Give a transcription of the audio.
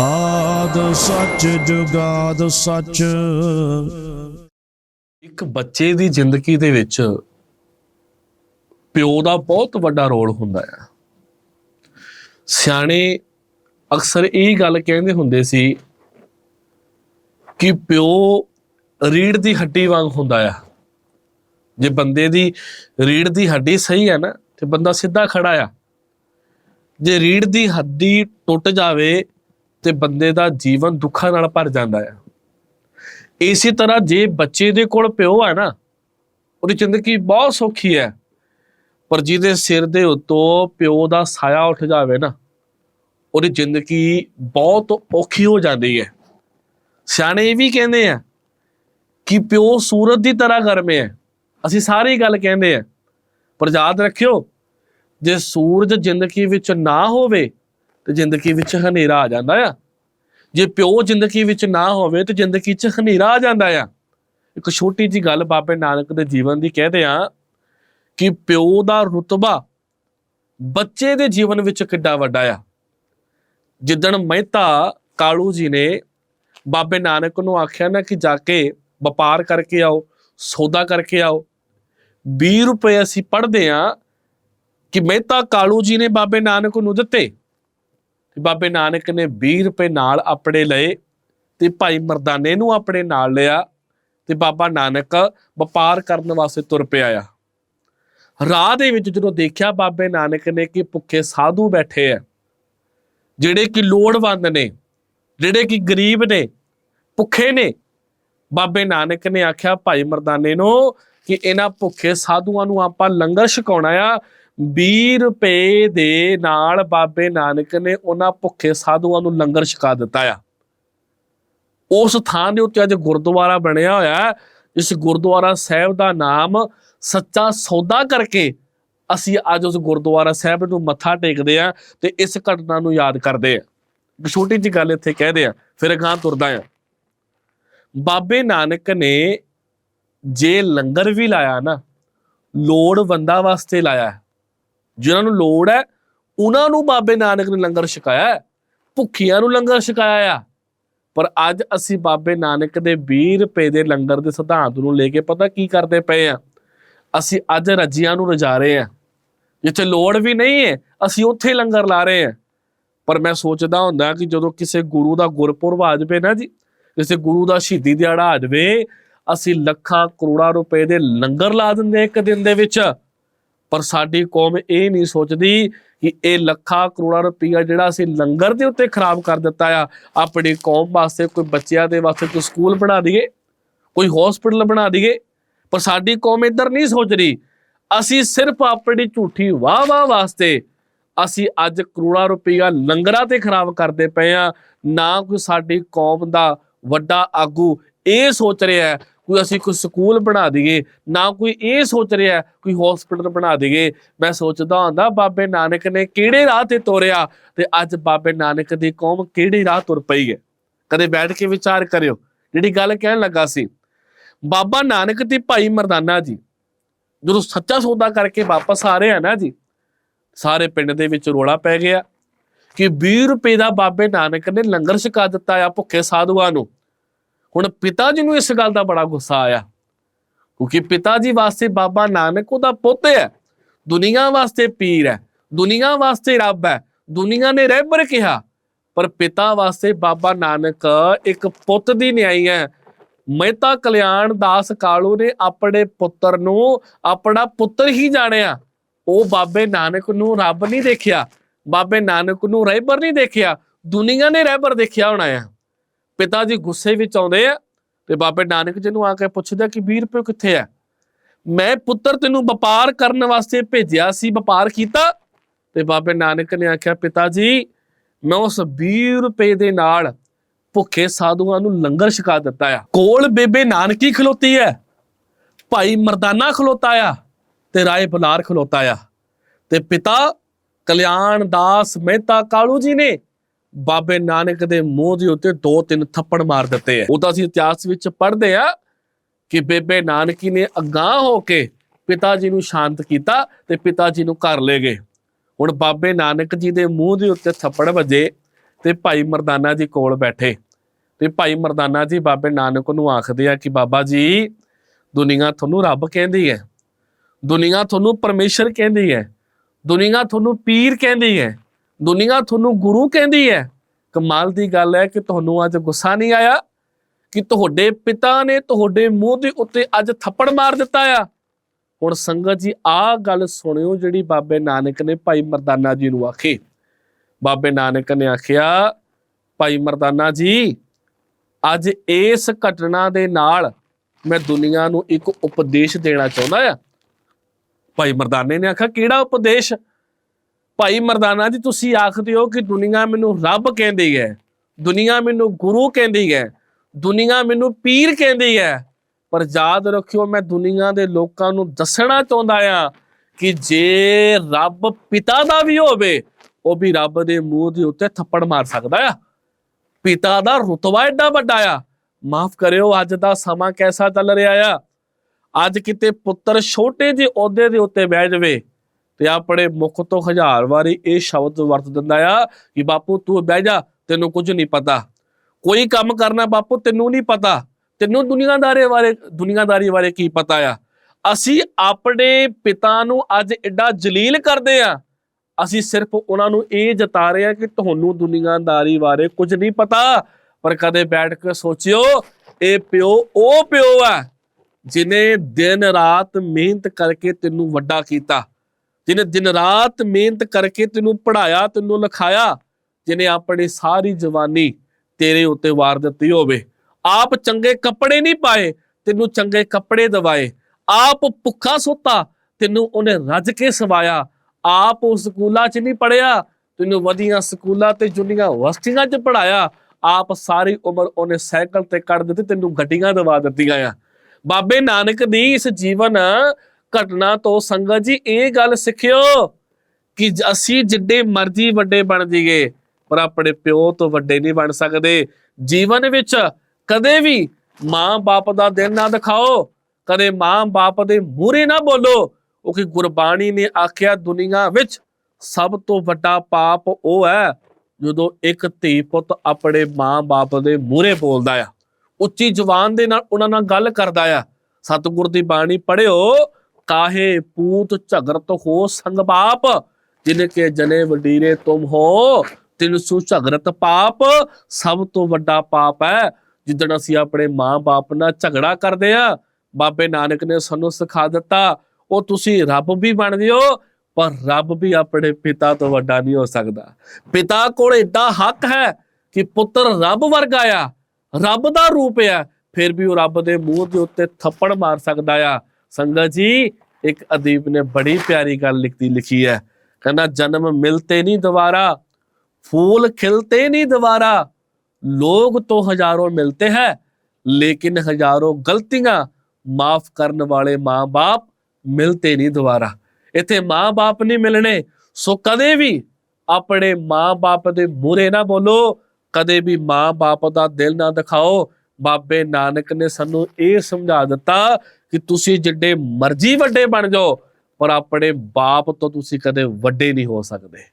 ਆਦ ਸੱਚ ਜੁਗਾਦ ਸੱਚ। ਇੱਕ ਬੱਚੇ ਦੀ ਜ਼ਿੰਦਗੀ ਦੇ ਵਿੱਚ ਪਿਓ ਦਾ ਬਹੁਤ ਵੱਡਾ ਰੋਲ ਹੁੰਦਾ ਹੈ ਸਿਆਣੇ ਅਕਸਰ ਇਹ ਗੱਲ ਕਹਿੰਦੇ ਹੁੰਦੇ ਸੀ ਕਿ ਪਿਓ ਰੀੜ ਦੀ ਹੱਡੀ ਵਾਂਗ ਹੁੰਦਾ ਆ। ਜੇ ਬੰਦੇ ਦੀ ਰੀੜ ਦੀ ਹੱਡੀ ਸਹੀ ਹੈ ਨਾ, ਤੇ ਬੰਦਾ ਸਿੱਧਾ ਖੜਾ ਆ। ਜੇ ਰੀੜ ਦੀ ਹੱਡੀ ਟੁੱਟ ਜਾਵੇ ਤੇ ਬੰਦੇ ਦਾ ਜੀਵਨ ਦੁੱਖਾਂ ਨਾਲ ਭਰ ਜਾਂਦਾ ਆ। ਇਸੇ ਤਰ੍ਹਾਂ ਜੇ ਬੱਚੇ ਦੇ ਕੋਲ ਪਿਓ ਹੈ ਨਾ, ਉਹਦੀ ਜ਼ਿੰਦਗੀ ਬਹੁਤ ਸੌਖੀ ਹੈ। ਪਰ ਜਿਹਦੇ ਸਿਰ ਦੇ ਉੱਤੋਂ ਪਿਓ ਦਾ ਸਾਇਆ ਉੱਠ ਜਾਵੇ ਨਾ, ਉਹਦੀ ਜ਼ਿੰਦਗੀ ਬਹੁਤ ਔਖੀ ਹੋ ਜਾਂਦੀ ਹੈ। ਸਿਆਣੇ ਇਹ ਵੀ ਕਹਿੰਦੇ ਆ ਕਿ ਪਿਓ ਸੂਰਜ ਦੀ ਤਰ੍ਹਾਂ ਗਰਮ ਹੈ ਅਸੀਂ ਸਾਰੇ ਗੱਲ ਕਹਿੰਦੇ ਆ, ਪਰ ਯਾਦ ਰੱਖਿਓ, ਜੇ ਸੂਰਜ ਜ਼ਿੰਦਗੀ ਵਿੱਚ ਨਾ ਹੋਵੇ ਤੇ ਜ਼ਿੰਦਗੀ ਵਿੱਚ ਹਨੇਰਾ ਆ ਜਾਂਦਾ ਆ। ਜੇ ਪਿਓ ਜ਼ਿੰਦਗੀ ਵਿੱਚ ਨਾ ਹੋਵੇ ਤੇ ਜ਼ਿੰਦਗੀ 'ਚ ਹਨੇਰਾ ਆ ਜਾਂਦਾ ਆ। ਇੱਕ ਛੋਟੀ ਜੀ ਗੱਲ ਬਾਬੇ ਨਾਨਕ ਦੇ ਜੀਵਨ ਦੀ ਕਹਦੇ ਆ ਕਿ ਪਿਓ ਦਾ ਰੁਤਬਾ ਬੱਚੇ ਦੇ ਜੀਵਨ ਵਿੱਚ ਕਿੱਡਾ ਵੱਡਾ ਆ। ਜਿੱਦਣ ਮਹਿਤਾ ਕਾਲੂ ਜੀ ਨੇ ਬਾਬੇ ਨਾਨਕ ਨੂੰ ਆਖਿਆ ਨਾ ਕਿ ਜਾ ਕੇ ਵਪਾਰ ਕਰਕੇ ਆਓ, ਸੌਦਾ ਕਰਕੇ ਆਓ 20 ਰੁਪਏ ਅਸੀਂ ਪੜਦੇ ਆ ਕਿ ਮਹਿਤਾ ਕਾਲੂ ਜੀ ਨੇ ਬਾਬੇ ਨਾਨਕ ਨੂੰ ਦਿੱਤੇ। ਤੇ ਬਾਬੇ ਨਾਨਕ ਨੇ 20 ਰੁਪਏ ਨਾਲ ਆਪਣੇ ਲਏ ਤੇ ਭਾਈ ਮਰਦਾਨੇ ਨੂੰ ਆਪਣੇ ਨਾਲ ਲਿਆ ਤੇ ਬਾਬਾ ਨਾਨਕ ਵਪਾਰ ਕਰਨ ਵਾਸਤੇ ਤੁਰ ਪਿਆ ਆ। ਰਾਹ ਦੇ ਵਿੱਚ ਜਦੋਂ ਦੇਖਿਆ ਬਾਬੇ ਨਾਨਕ ਨੇ ਕਿ ਭੁੱਖੇ ਸਾਧੂ ਬੈਠੇ ਆ, ਜਿਹੜੇ ਕਿ ਲੋੜਵੰਦ ਨੇ, ਜਿਹੜੇ ਕਿ ਗਰੀਬ ਨੇ, ਭੁੱਖੇ ਨੇ, ਬਾਬੇ ਨਾਨਕ ਨੇ ਆਖਿਆ ਭਾਈ ਮਰਦਾਨੇ ਨੂੰ ਕਿ ਇਹਨਾਂ ਭੁੱਖੇ ਸਾਧੂਆਂ ਨੂੰ ਆਪਾਂ ਲੰਗਰ ਛਕਾਉਣਾ ਆ 20 ਰੁਪਏ ਦੇ ਨਾਲ ਬਾਬੇ ਨਾਨਕ ਨੇ ਉਹਨਾਂ ਭੁੱਖੇ ਸਾਧੂਆਂ ਨੂੰ ਲੰਗਰ ਛਕਾ ਦਿੱਤਾ ਆ। ਉਸ ਥਾਂ ਦੇ ਉੱਤੇ ਅੱਜ ਗੁਰਦੁਆਰਾ ਬਣਿਆ ਹੋਇਆ ਹੈ ਇਸ ਗੁਰਦੁਆਰਾ ਸਾਹਿਬ ਦਾ ਨਾਮ ਸੱਚਾ ਸੌਦਾ ਕਰਕੇ ਅਸੀਂ ਅੱਜ ਉਸ ਗੁਰਦੁਆਰਾ ਸਾਹਿਬ ਨੂੰ ਮੱਥਾ ਟੇਕਦੇ ਆ ਤੇ ਇਸ ਘਟਨਾ ਨੂੰ ਯਾਦ ਕਰਦੇ ਆ ਇੱਕ ਛੋਟੀ ਜਿਹੀ ਗੱਲ ਇੱਥੇ ਕਹਦੇ ਆ ਫਿਰ ਅਗਾਂਹ ਤੁਰਦਾ ਆ ਬਾਬੇ ਨਾਨਕ ਨੇ ਜੇ ਲੰਗਰ ਵੀ ਲਾਇਆ ਨਾ, ਲੋੜਵੰਦਾਂ ਵਾਸਤੇ ਲਾਇਆ ਜਿਨ੍ਹਾਂ ਨੂੰ ਲੋੜ ਹੈ, ਉਹਨਾਂ ਨੂੰ ਬਾਬੇ ਨਾਨਕ ਨੇ ਲੰਗਰ ਛਕਾਇਆ ਭੁੱਖੀਆਂ ਨੂੰ ਲੰਗਰ ਛਕਾਇਆ ਆ। ਪਰ ਅੱਜ ਅਸੀਂ ਬਾਬੇ ਨਾਨਕ ਦੇ 20 ਰੁਪਏ ਦੇ ਲੰਗਰ ਦੇ ਸਿਧਾਂਤ ਨੂੰ ਲੈ ਕੇ ਪਤਾ ਕੀ ਕਰਦੇ ਪਏ ਆ? ਅਸੀਂ ਅੱਜ ਰੱਜੀਆਂ ਨੂੰ ਰਜਾ ਰਹੇ ਆ। ਜਿੱਥੇ ਲੋੜ ਵੀ ਨਹੀਂ ਹੈ, ਅਸੀਂ ਉੱਥੇ ਲੰਗਰ ਲਾ ਰਹੇ ਆ। ਪਰ ਮੈਂ ਸੋਚਦਾ ਹੁੰਦਾ ਕਿ ਜਦੋਂ ਕਿਸੇ ਗੁਰੂ ਦਾ ਗੁਰਪੁਰਬ ਆ ਜਾਵੇ ਨਾ ਜੀ, ਕਿਸੇ ਗੁਰੂ ਦਾ ਸ਼ਹੀਦੀ ਦਿਹਾੜਾ ਆ ਜਾਵੇ, ਅਸੀਂ ਲੱਖਾਂ ਕਰੋੜਾਂ ਰੁਪਏ ਦੇ ਲੰਗਰ ਲਾ ਦਿੰਦੇ ਇੱਕ ਦਿਨ ਦੇ ਵਿੱਚ। ਪਰ ਸਾਡੀ ਕੌਮ ਇਹ ਨਹੀਂ ਸੋਚਦੀ ਕਿ ਇਹ ਲੱਖਾਂ ਕਰੋੜਾਂ ਰੁਪਈਆ ਜਿਹੜਾ ਅਸੀਂ ਲੰਗਰ ਦੇ ਉੱਤੇ ਖਰਾਬ ਕਰ ਦਿੱਤਾ ਆ, ਆਪਣੀ ਕੌਮ ਵਾਸਤੇ, ਕੋਈ ਬੱਚਿਆਂ ਦੇ ਵਾਸਤੇ, ਕੋਈ ਸਕੂਲ ਬਣਾ ਦਈਏ, ਕੋਈ ਹਸਪੀਟਲ ਬਣਾ ਦਈਏ, ਪਰ ਸਾਡੀ ਕੌਮ ਇੱਧਰ ਨਹੀਂ ਸੋਚ ਰਹੀ ਅਸੀਂ ਸਿਰਫ ਆਪਣੀ ਝੂਠੀ ਵਾਹ ਵਾਹ ਵਾਸਤੇ ਅਸੀਂ ਅੱਜ ਕਰੋੜਾਂ ਰੁਪਈਆ ਲੰਗਰਾਂ ਤੇ ਖਰਾਬ ਕਰਦੇ ਪਏ ਆ। ਨਾ ਕੋਈ ਸਾਡੀ ਕੌਮ ਦਾ ਵੱਡਾ ਆਗੂ ਇਹ ਸੋਚ ਰਿਹਾ ਕੋਈ ਅਸੀਂ ਕੋਈ ਸਕੂਲ ਬਣਾ ਦਈਏ, ਨਾ ਕੋਈ ਇਹ ਸੋਚ ਰਿਹਾ, ਕੋਈ ਹਸਪੀਟਲ ਬਣਾ ਦਈਏ। ਮੈਂ ਸੋਚਦਾ ਹੁੰਦਾ, ਬਾਬੇ ਨਾਨਕ ਨੇ ਕਿਹੜੇ ਰਾਹ ਤੇ ਤੋਰਿਆ ਤੇ ਅੱਜ ਬਾਬੇ ਨਾਨਕ ਦੀ ਕੌਮ ਕਿਹੜੇ ਰਾਹ ਤੁਰ ਪਈ ਹੈ? ਕਦੇ ਬੈਠ ਕੇ ਵਿਚਾਰ ਕਰਿਓ। ਜਿਹੜੀ ਗੱਲ ਕਹਿਣ ਲੱਗਾ ਸੀ, ਬਾਬਾ ਨਾਨਕ ਤੇ ਭਾਈ ਮਰਦਾਨਾ ਜੀ, ਜਦੋਂ ਸੱਚਾ ਸੌਦਾ ਕਰਕੇ ਵਾਪਸ ਆ ਰਹੇ ਆ ਨਾ ਜੀ, ਸਾਰੇ ਪਿੰਡ ਦੇ ਵਿੱਚ ਰੋਲਾ ਪੈ ਗਿਆ ਕਿ 20 ਰੁਪਏ ਦਾ ਬਾਬੇ ਨਾਨਕ ਨੇ ਲੰਗਰ ਛਕਾ ਦਿੱਤਾ ਆ ਭੁੱਖੇ ਸਾਧੂਆਂ ਨੂੰ। ਹੁਣ ਪਿਤਾ ਜੀ ਨੂੰ ਇਸ ਗੱਲ ਦਾ ਬੜਾ ਗੁੱਸਾ ਆਇਆ, ਕਿਉਂਕਿ ਪਿਤਾ ਜੀ ਵਾਸਤੇ ਬਾਬਾ ਨਾਨਕ ਉਹਦਾ ਪੁੱਤ ਹੈ, ਦੁਨੀਆ ਵਾਸਤੇ ਪੀਰ ਹੈ, ਦੁਨੀਆ ਵਾਸਤੇ ਰੱਬ ਹੈ, ਦੁਨੀਆ ਨੇ ਰਹਿਬਰ ਕਿਹਾ, ਪਰ ਪਿਤਾ ਵਾਸਤੇ ਬਾਬਾ ਨਾਨਕ ਇੱਕ ਪੁੱਤ ਦੀ ਨਿਆਈ ਹੈ, ਮਹਿਤਾ ਕਲਿਆਣ ਦਾਸ ਕਾਲੂ ਨੇ ਆਪਣੇ ਪੁੱਤਰ ਨੂੰ ਆਪਣਾ ਪੁੱਤਰ ਹੀ ਜਾਣਿਆ, ਉਹ ਬਾਬੇ ਨਾਨਕ ਨੂੰ ਰੱਬ ਨਹੀਂ ਦੇਖਿਆ, ਬਾਬੇ ਨਾਨਕ ਨੂੰ ਰਹਿਬਰ ਨਹੀਂ ਦੇਖਿਆ, ਦੁਨੀਆ ਨੇ ਰਹਿਬਰ ਦੇਖਿਆ ਹੋਣਾ ਆ। ਪਿਤਾ ਜੀ ਗੁੱਸੇ ਵਿੱਚ ਆਉਂਦੇ ਆ ਤੇ ਬਾਬੇ ਨਾਨਕ ਜੀ ਨੂੰ ਆ ਕੇ ਪੁੱਛਦਾ ਕਿ 20 ਰੁਪਏ ਕਿੱਥੇ ਆ? ਮੈਂ ਪੁੱਤਰ ਤੈਨੂੰ ਵਪਾਰ ਕਰਨ ਵਾਸਤੇ ਭੇਜਿਆ ਸੀ, ਵਪਾਰ ਕੀਤਾ ਤੇ ਬਾਬੇ ਨਾਨਕ ਨੇ ਆਖਿਆ, ਪਿਤਾ ਜੀ, ਮੈਂ ਉਸ 20 ਰੁਪਏ ਦੇ ਨਾਲ ਭੁੱਖੇ ਸਾਧੂਆਂ ਨੂੰ ਲੰਗਰ ਛਕਾ ਦਿੱਤਾ ਆ। ਕੋਲ ਬੇਬੇ ਨਾਨਕੀ ਖਲੋਤੀ ਹੈ ਭਾਈ ਮਰਦਾਨਾ ਖਲੋਤਾ ਆ ਤੇ ਰਾਏ ਬੁਲਾਰ ਖਲੋਤਾ ਆ ਤੇ ਪਿਤਾ ਕਲਿਆਣ ਦਾਸ ਮਹਿਤਾ ਕਾਲੂ ਜੀ ਨੇ ਬਾਬੇ ਨਾਨਕ ਦੇ ਮੂੰਹ ਦੇ ਉੱਤੇ ਦੋ ਤਿੰਨ ਥੱਪੜ ਮਾਰ ਦਿੱਤੇ ਆ। ਉਹ ਤਾਂ ਅਸੀਂ ਇਤਿਹਾਸ ਵਿੱਚ ਪੜ੍ਹਦੇ ਆ ਕਿ ਬੇਬੇ ਨਾਨਕੀ ਨੇ ਅਗਾਹ ਹੋ ਕੇ ਪਿਤਾ ਜੀ ਨੂੰ ਸ਼ਾਂਤ ਕੀਤਾ ਤੇ ਪਿਤਾ ਜੀ ਨੂੰ ਘਰ ਲੈ ਗਏ। ਹੁਣ ਬਾਬੇ ਨਾਨਕ ਜੀ ਦੇ ਮੂੰਹ ਦੇ ਉੱਤੇ ਥੱਪੜ ਵੱਜੇ ਤੇ ਭਾਈ ਮਰਦਾਨਾ ਜੀ ਕੋਲ ਬੈਠੇ। ਤੇ ਭਾਈ ਮਰਦਾਨਾ ਜੀ ਬਾਬੇ ਨਾਨਕ ਨੂੰ ਆਖਦੇ ਆ ਕਿ ਬਾਬਾ ਜੀ, ਦੁਨੀਆ ਤੁਹਾਨੂੰ ਰੱਬ ਕਹਿੰਦੀ ਹੈ। ਦੁਨੀਆ ਤੁਹਾਨੂੰ ਪਰਮੇਸ਼ਰ ਕਹਿੰਦੀ ਹੈ। ਦੁਨੀਆ ਤੁਹਾਨੂੰ ਪੀਰ ਕਹਿੰਦੀ ਹੈ। ਦੁਨੀਆ ਤੁਹਾਨੂੰ ਗੁਰੂ ਕਹਿੰਦੀ ਹੈ। ਕਮਾਲ ਦੀ ਗੱਲ ਹੈ ਕਿ ਤੁਹਾਨੂੰ ਅੱਜ ਗੁੱਸਾ ਨਹੀਂ ਆਇਆ ਕਿ ਤੁਹਾਡੇ ਪਿਤਾ ਨੇ ਤੁਹਾਡੇ ਮੂੰਹ ਦੇ ਉੱਤੇ ਅੱਜ ਥੱਪੜ ਮਾਰ ਦਿੱਤਾ ਆ। ਹੁਣ ਸੰਗਤ ਜੀ, ਆਹ ਗੱਲ ਸੁਣਿਓ ਜਿਹੜੀ ਬਾਬੇ ਨਾਨਕ ਨੇ ਭਾਈ ਮਰਦਾਨਾ ਜੀ ਨੂੰ ਆਖੀ। ਬਾਬੇ ਨਾਨਕ ਨੇ ਆਖਿਆ, ਭਾਈ ਮਰਦਾਨਾ ਜੀ, ਅੱਜ ਇਸ ਘਟਨਾ ਦੇ ਨਾਲ ਮੈਂ ਦੁਨੀਆ ਨੂੰ ਇੱਕ ਉਪਦੇਸ਼ ਦੇਣਾ ਚਾਹੁੰਦਾ ਆ। ਭਾਈ ਮਰਦਾਨੇ ਨੇ ਆਖਿਆ, ਕਿਹੜਾ ਉਪਦੇਸ਼? ਭਾਈ ਮਰਦਾਨਾ ਜੀ, ਤੁਸੀਂ ਆਖਦੇ ਹੋ ਕਿ ਦੁਨੀਆ ਮੈਨੂੰ ਰੱਬ ਕਹਿੰਦੀ ਹੈ, ਦੁਨੀਆ ਮੈਨੂੰ ਗੁਰੂ ਕਹਿੰਦੀ ਹੈ, ਦੁਨੀਆ ਮੈਨੂੰ ਪੀਰ ਕਹਿੰਦੀ ਹੈ। ਪਰ ਯਾਦ ਰੱਖਿਓ, ਮੈਂ ਦੁਨੀਆ ਦੇ ਲੋਕਾਂ ਨੂੰ ਦੱਸਣਾ ਚਾਹੁੰਦਾ ਆ ਕਿ ਜੇ ਰੱਬ ਪਿਤਾ ਦਾ ਵੀ ਹੋਵੇ, ਉਹ ਵੀ ਰੱਬ ਦੇ ਮੂੰਹ ਦੇ ਉੱਤੇ ਥੱਪੜ ਮਾਰ ਸਕਦਾ ਆ। ਪਿਤਾ ਦਾ ਰੁਤਬਾ ਏਡਾ ਵੱਡਾ ਆ। ਮਾਫ ਕਰਿਓ, ਅੱਜ ਦਾ ਸਮਾਂ ਕੈਸਾ ਚੱਲ ਰਿਹਾ ਆ? ਅੱਜ ਕਿਤੇ ਪੁੱਤਰ ਛੋਟੇ ਜਿਹੇ ਅਹੁਦੇ ਦੇ ਉੱਤੇ ਬਹਿ ਜਾਵੇ ਤੇ ਆਪਣੇ ਮੁਖ ਤੋਂ ਹਜ਼ਾਰ ਵਾਰੀ ਇਹ ਸ਼ਬਦ ਵਰਤ ਦਿੰਦਾ ਆ ਕਿ ਬਾਪੂ ਤੂੰ ਬਹਿ ਜਾ, ਤੈਨੂੰ ਕੁਝ ਨਹੀਂ ਪਤਾ। ਕੋਈ ਕੰਮ ਕਰਨਾ ਬਾਪੂ, ਤੈਨੂੰ ਨਹੀਂ ਪਤਾ। ਤੈਨੂੰ ਦੁਨੀਆਦਾਰੀ ਬਾਰੇ ਦੁਨੀਆਦਾਰੀ ਬਾਰੇ ਕੀ ਪਤਾ ਆ? ਅਸੀਂ ਆਪਣੇ ਪਿਤਾ ਨੂੰ ਅੱਜ ਐਡਾ ਜਲੀਲ ਕਰਦੇ ਆ। ਅਸੀਂ ਸਿਰਫ ਉਹਨਾਂ ਨੂੰ ਇਹ ਜਤਾ ਰਹੇ ਆ ਕਿ ਤੁਹਾਨੂੰ ਦੁਨੀਆਦਾਰੀ ਬਾਰੇ ਕੁਝ ਨਹੀਂ ਪਤਾ। ਪਰ ਕਦੇ ਬੈਠ ਕੇ ਸੋਚਿਓ, ਇਹ ਪਿਓ, ਉਹ ਪਿਓ ਆ ਜਿਨੇ ਦਿਨ ਰਾਤ ਮਿਹਨਤ ਕਰਕੇ ਤੈਨੂੰ ਵੱਡਾ ਕੀਤਾ। ਜਿਹਨੇ ਦਿਨ ਰਾਤ ਮਿਹਨਤ ਕਰਕੇ ਤੈਨੂੰ ਪੜਾਇਆ ਤੈਨੂੰ ਲਿਖਾਇਆ, ਜਿਹਨੇ ਆਪਣੀ ਸਾਰੀ ਜਵਾਨੀ ਤੇਰੇ ਉੱਤੇ ਵਾਰ ਦਿੱਤੀ ਹੋਵੇ। ਆਪ ਚੰਗੇ ਕੱਪੜੇ ਨਹੀਂ ਪਾਏ, ਤੈਨੂੰ ਚੰਗੇ ਕੱਪੜੇ ਦਵਾਏ। ਆਪ ਭੁੱਖਾ ਸੁੱਤਾ, ਤੈਨੂੰ ਉਹਨੇ ਰੱਜ ਕੇ ਸਵਾਇਆ। ਆਪ ਉਸ ਸਕੂਲਾਂ 'ਚ ਨਹੀਂ ਪੜਿਆ ਤੈਨੂੰ ਵਧੀਆ ਸਕੂਲਾਂ ਤੇ ਜੁਨੀਆਂ ਯੂਨੀਵਰਸਿਟੀਆਂ 'ਚ ਪੜਾਇਆ ਆਪ ਸਾਰੀ ਉਮਰ ਉਹਨੇ ਸਾਈਕਲ ਤੇ ਕੱਢ ਦਿੱਤੀ, ਤੈਨੂੰ ਗੱਡੀਆਂ ਦਵਾ ਦਿੱਤੀਆਂ ਆ। ਬਾਬੇ ਨਾਨਕ ਦੀ ਇਸ ਜੀਵਨ ਘਟਨਾ ਤੋਂ ਸੰਗਤ ਜੀ, ਇਹ ਗੱਲ ਸਿੱਖਿਓ ਕਿ ਅਸੀਂ ਜਿੱਡੇ ਮਰਜ਼ੀ ਵੱਡੇ ਬਣ ਜਾਈਏ, ਪਰ ਆਪਣੇ ਪਿਓ ਤੋਂ ਵੱਡੇ ਨਹੀਂ ਬਣ ਸਕਦੇ। ਜੀਵਨ ਵਿੱਚ ਕਦੇ ਵੀ ਮਾਂ-ਬਾਪ ਦਾ ਦਿਨ ਨਾ ਦਿਖਾਓ, ਕਦੇ ਮਾਂ-ਬਾਪ ਦੇ ਮੂਹਰੇ ਨਾ ਬੋਲੋ। ਕਿਉਂਕਿ ਗੁਰਬਾਣੀ ਨੇ ਆਖਿਆ, ਦੁਨੀਆ ਵਿੱਚ ਸਭ ਤੋਂ ਵੱਡਾ ਪਾਪ ਉਹ ਹੈ, ਜਦੋਂ ਇੱਕ ਧੀ ਪੁੱਤ ਆਪਣੇ ਮਾਂ-ਬਾਪ ਦੇ ਮੂਹਰੇ ਬੋਲਦਾ ਆ। ਉੱਚੀ ਜ਼ੁਬਾਨ ਦੇ ਨਾਲ ਉਹਨਾਂ ਨਾਲ ਗੱਲ ਕਰਦਾ ਆ। ਸਤਿਗੁਰ ਦੀ ਬਾਣੀ ਪੜਿਓ ਕਾਹੇ ਪੂਤ ਝਗਰਤ ਹੋ ਸੰਗ ਬਾਪ? ਜਿਨ ਕੇ ਜਨੇ ਵਡੀਰੇ ਤੁਮ ਹੋ, ਤਿਨ ਸੂ ਝਗਰਤ ਪਾਪ। ਸਭ ਤੋਂ ਵੱਡਾ ਪਾਪ ਹੈ, ਜਿੱਦਣ ਅਸੀਂ ਆਪਣੇ ਮਾਂ-ਬਾਪ ਨਾਲ ਝਗੜਾ ਕਰਦੇ ਆ ਬਾਬੇ ਨਾਨਕ ਨੇ ਸਾਨੂੰ ਸਿਖਾ ਦਿੱਤਾ, ਉਹ ਤੁਸੀਂ ਰੱਬ ਵੀ ਬਣਦੇ ਹੋ, ਪਰ ਰੱਬ ਵੀ ਆਪਣੇ ਪਿਤਾ ਤੋਂ ਵੱਡਾ ਨਹੀਂ ਹੋ ਸਕਦਾ। ਪਿਤਾ ਕੋਲ ਏਡਾ ਹੱਕ ਹੈ ਕਿ ਪੁੱਤਰ ਰੱਬ ਵਰਗਾ ਆ, ਰੱਬ ਦਾ ਰੂਪ ਆ, ਫਿਰ ਵੀ ਉਹ ਰੱਬ ਦੇ ਮੂੰਹ ਦੇ ਉੱਤੇ ਥੱਪੜ ਮਾਰ ਸਕਦਾ ਆ। ਸੰਗਤ ਜੀ, ਇੱਕ ਅਦੀਪ ਨੇ ਬੜੀ ਪਿਆਰੀ ਗੱਲ ਲਿਖਦੀ ਲਿਖੀ ਹੈ। ਕਹਿੰਦਾ, ਜਨਮ ਮਿਲਤੇ ਨਹੀਂ ਦੁਬਾਰਾ, ਫੂਲ ਖਿਲਤੇ ਨਹੀਂ ਦੁਬਾਰਾ। ਲੋਕ ਤੋਂ ਹਜ਼ਾਰੋਂ ਮਿਲਤੇ ਹੈ, ਲੇਕਿਨ ਹਜ਼ਾਰੋਂ ਗਲਤੀਆਂ ਮਾਫ ਕਰਨ ਵਾਲੇ ਮਾਂ-ਬਾਪ ਮਿਲਤੇ ਨਹੀਂ ਦੁਬਾਰਾ। ਇੱਥੇ ਮਾਂ-ਬਾਪ ਨਹੀਂ ਮਿਲਣੇ, ਸੋ ਕਦੇ ਵੀ ਆਪਣੇ ਮਾਂ-ਬਾਪ ਦੇ ਮੂਰੇ ਨਾ ਬੋਲੋ, ਕਦੇ ਵੀ ਮਾਂ-ਬਾਪ ਦਾ ਦਿਲ ਨਾ ਦਿਖਾਓ। ਬਾਬੇ ਨਾਨਕ ਨੇ ਸਾਨੂੰ ਇਹ ਸਮਝਾ ਦਿੱਤਾ ਕਿ ਤੁਸੀਂ ਜਿੱਡੇ ਮਰਜ਼ੀ ਵੱਡੇ ਬਣ ਜਾਓ, ਪਰ ਆਪਣੇ ਬਾਪ ਤੋਂ ਤੁਸੀਂ ਕਦੇ ਵੱਡੇ ਨਹੀਂ ਹੋ ਸਕਦੇ।